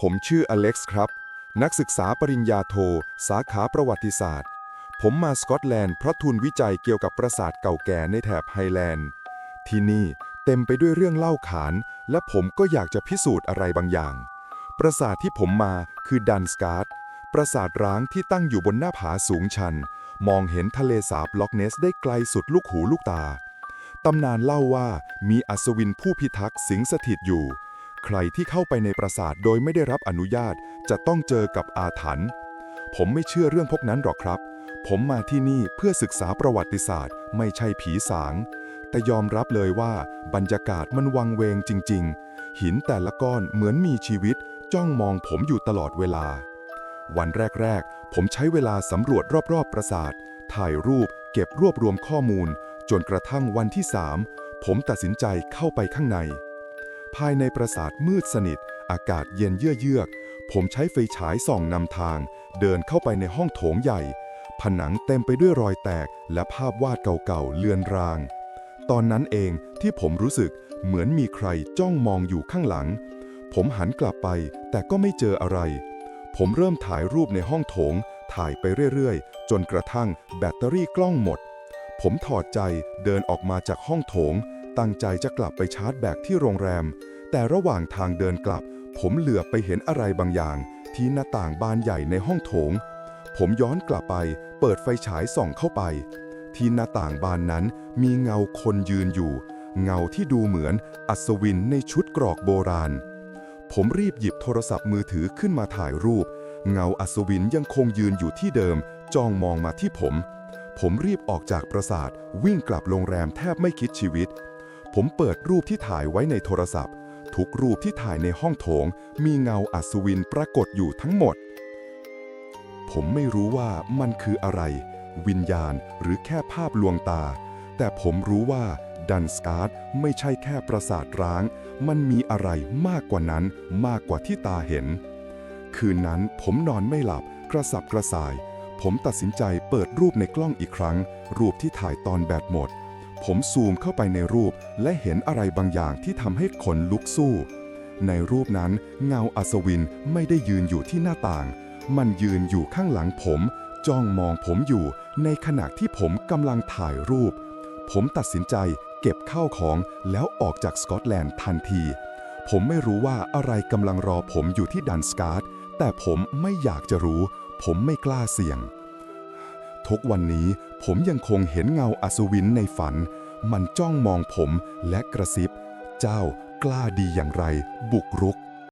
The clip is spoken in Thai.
ผมชื่ออเล็กซ์ครับ นักศึกษาปริญญาโท สาขาประวัติศาสตร์ ผมมาสกอตแลนด์เพราะทุนวิจัยเกี่ยวกับปราสาทเก่าแก่ในแถบไฮแลนด์ ที่นี่เต็มไปด้วยเรื่องเล่าขาน และผมก็อยากจะพิสูจน์อะไรบางอย่าง ปราสาทที่ผมมาคือดันสการ์ดปราสาทร้างที่ตั้งอยู่บนหน้าผาสูงชัน มองเห็นทะเลสาบล็อกเนสได้ไกลสุดลูกหูลูกตา ตำนานเล่าว่ามีอัศวินผู้พิทักษ์สิงสถิตอยู่ รที่เข้าไปในปราสาทโดยไม่ได้รับอนุญาต จะต้องเจอกับอาถรรพ์ผมไม่เชื่อเรื่องพวกนั้นหรอกครับ ผมมาที่นี่เพื่อศึกษาประวัติศาสตร์ ไม่ใช่ผีสาง แต่ยอมรับเลยว่าบรรยากาศมันวังเวงจริง ๆ หินแต่ละก้อนเหมือนมีชีวิต จ้องมองผมอยู่ตลอดเวลา วันแรก ๆ ผมใช้เวลาสำรวจรอบ ๆ ปราสาท ถ่ายรูป เก็บรวบรวมข้อมูล จนกระทั่งวันที่3ผมตัดสินใจเข้าไปข้างใน ภายในปราสาทมืดสนิท อากาศเย็นเยือก ผมใช้ไฟฉายส่องนำทาง เดินเข้าไปในห้องโถงใหญ่ ผนังเต็มไปด้วยรอยแตกและภาพวาดเก่าๆเลือนราง ตอนนั้นเองที่ผมรู้สึกเหมือนมีใครจ้องมองอยู่ข้างหลัง ผมหันกลับไปแต่ก็ไม่เจออะไร ผมเริ่มถ่ายรูปในห้องโถง ถ่ายไปเรื่อยๆ จนกระทั่งแบตเตอรี่กล้องหมด ผมถอดใจเดินออกมาจากห้องโถง ตั้งใจจะกลับไปชาร์จแบตที่โรงแรม แต่ระหว่างทางเดินกลับ ผมเหลือบไปเห็นอะไรบางอย่าง ที่หน้าต่างบานใหญ่ในห้องโถง ผมย้อนกลับไป เปิดไฟฉายส่องเข้าไป ที่หน้าต่างบานนั้นมีเงาคนยืนอยู่ เงาที่ดูเหมือนอัศวินในชุดกรอกโบราณ ผมรีบหยิบโทรศัพท์มือถือขึ้นมาถ่ายรูป เงาอัศวินยังคงยืนอยู่ที่เดิม จ้องมองมาที่ผมผมรีบออกจากปราสาทวิ่งกลับโรงแรมแทบไม่คิดชีวิต ผมเปิดรูปที่ถ่ายไว้ในโทรศัพท์ ทุกรูปที่ถ่ายในห้องโถง มีเงาอัศวินปรากฏอยู่ทั้งหมด ผมไม่รู้ว่ามันคืออะไร วิญญาณหรือแค่ภาพลวงตา แต่ผมรู้ว่าดันสการ์ดไม่ใช่แค่ปราสาทร้าง มันมีอะไรมากกว่านั้นมากกว่าที่ตาเห็น คืนนั้นผมนอนไม่หลับกระสับกระส่าย ผมตัดสินใจเปิดรูปในกล้องอีกครั้ง รูปที่ถ่ายตอนแบตหมด ผมซูมเข้าไปในรูปและเห็นอะไรบางอย่างที่ทำให้ขนลุกสู้ ในรูปนั้นเงาอัศวินไม่ได้ยืนอยู่ที่หน้าต่าง มันยืนอยู่ข้างหลังผม จ้องมองผมอยู่ ในขณะที่ผมกำลังถ่ายรูป ผมตัดสินใจเก็บข้าวของแล้วออกจากสกอตแลนด์ทันที ผมไม่รู้ว่าอะไรกำลังรอผมอยู่ที่ดันสการ์ดแต่ผมไม่อยากจะรู้ ผมไม่กล้าเสี่ยง ทุกวันนี้ผมยังคงเห็นเงาอัศวินในฝัน มันจ้องมองผมและกระซิบ เจ้ากล้าดีอย่างไร บุกรุก